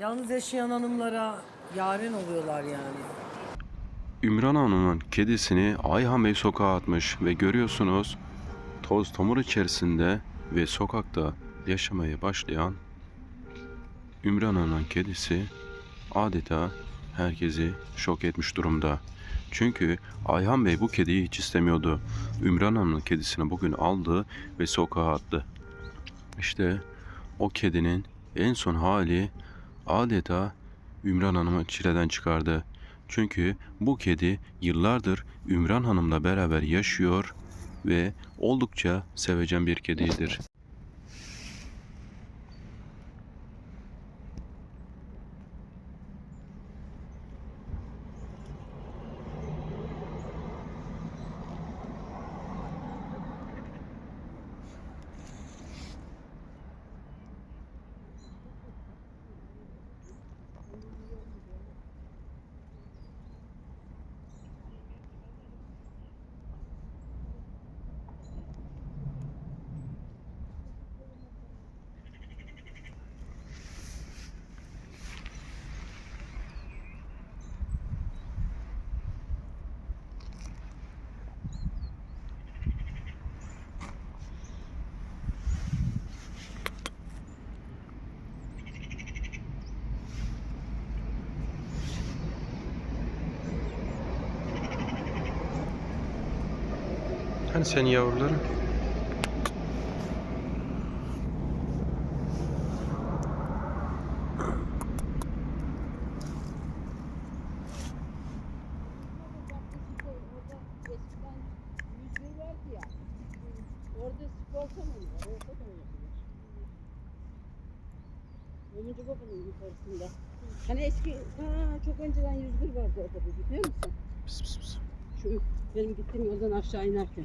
Yalnız yaşayan hanımlara yaren oluyorlar yani. Ümran Hanım'ın kedisini Ayhan Bey sokağa atmış ve görüyorsunuz toz tomur içerisinde ve sokakta yaşamaya başlayan Ümran Hanım'ın kedisi adeta herkesi şok etmiş durumda. Çünkü Ayhan Bey bu kediyi hiç istemiyordu. Ümran Hanım'ın kedisini bugün aldı ve sokağa attı. İşte o kedinin en son hali adeta Ümran Hanım'ı çileden çıkardı. Çünkü bu kedi yıllardır Ümran Hanım'la beraber yaşıyor ve oldukça sevecen bir kedidir. Orada da yapılır. Ömüncü babanın yukarısında. Hani eski, ha, çok önceden yüzgür vardı orada biliyor musun? Pıs pıs pıs. Şu benim gittiğim yoldan aşağı inerken.